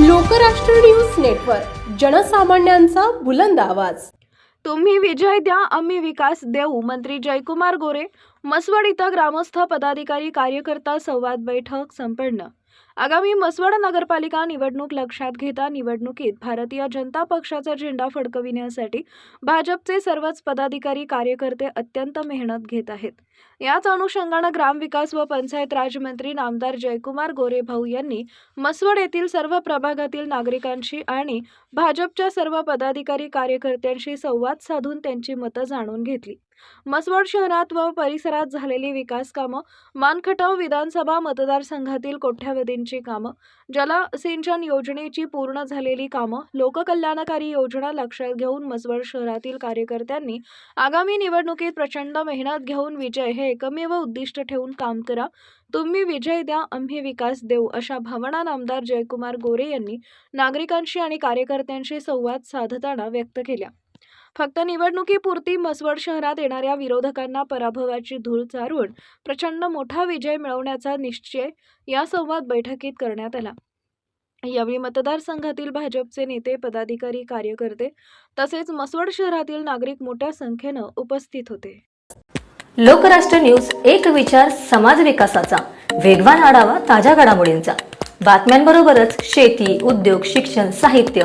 Lokrashtra news network जनसामान्यांचा बुलंद आवाज. तुम्ही विजय द्या आम्ही विकास देऊ मंत्री जयकुमार गोरे मसवड इथं ग्रामस्थ पदाधिकारी कार्यकर्ता संवाद बैठक संपन्न. आगामी मसवड नगरपालिका निवडणूक लक्षात घेता निवडणुकीत भारतीय जनता पक्षाचा झेंडा फडकविण्यासाठी भाजपचे सर्वच पदाधिकारी कार्यकर्ते अत्यंत मेहनत घेत आहेत. याच अनुषंगानं ग्रामविकास व पंचायत राजमंत्री नामदार जयकुमार गोरेभाऊ यांनी मसवड येथील सर्व प्रभागातील नागरिकांशी आणि भाजपच्या सर्व पदाधिकारी कार्यकर्त्यांशी संवाद साधून त्यांची मतं जाणून घेतली. मसवड शहरात व परिसरात झालेली विकास कामं मानखटाव विधानसभा मतदारसंघातील कोट्यावधींची कामं जलसिंचन योजनेची पूर्ण झालेली कामं लोककल्याणकारी योजना लक्षात घेऊन मसवड शहरातील कार्यकर्त्यांनी आगामी निवडणुकीत प्रचंड मेहनत घेऊन विजय हे एकमेव उद्दिष्ट ठेवून काम करा. तुम्ही विजय द्या आम्ही विकास देऊ अशा भावना नामदार जयकुमार गोरे यांनी नागरिकांशी आणि कार्यकर्त्यांशी संवाद साधताना व्यक्त केल्या. फक्त निवडणुकीपुरती मसवड शहरात येणाऱ्या विरोधकांना पराभवाची धूळ चारून प्रचंड मोठा विजय मिळवण्याचा निश्चय या संवाद बैठकीत करण्यात आला. यावेळी मतदारसंघातील भाजपचे नेते पदाधिकारी कार्यकर्ते तसेच मसवड शहरातील नागरिक मोठ्या संख्येनं उपस्थित होते. लोकराष्ट्र न्यूज एक विचार समाज विकासाचा. वेगवान आढावा ताज्या घडामोडींचा. बातम्यांबरोबरच शेती उद्योग शिक्षण साहित्य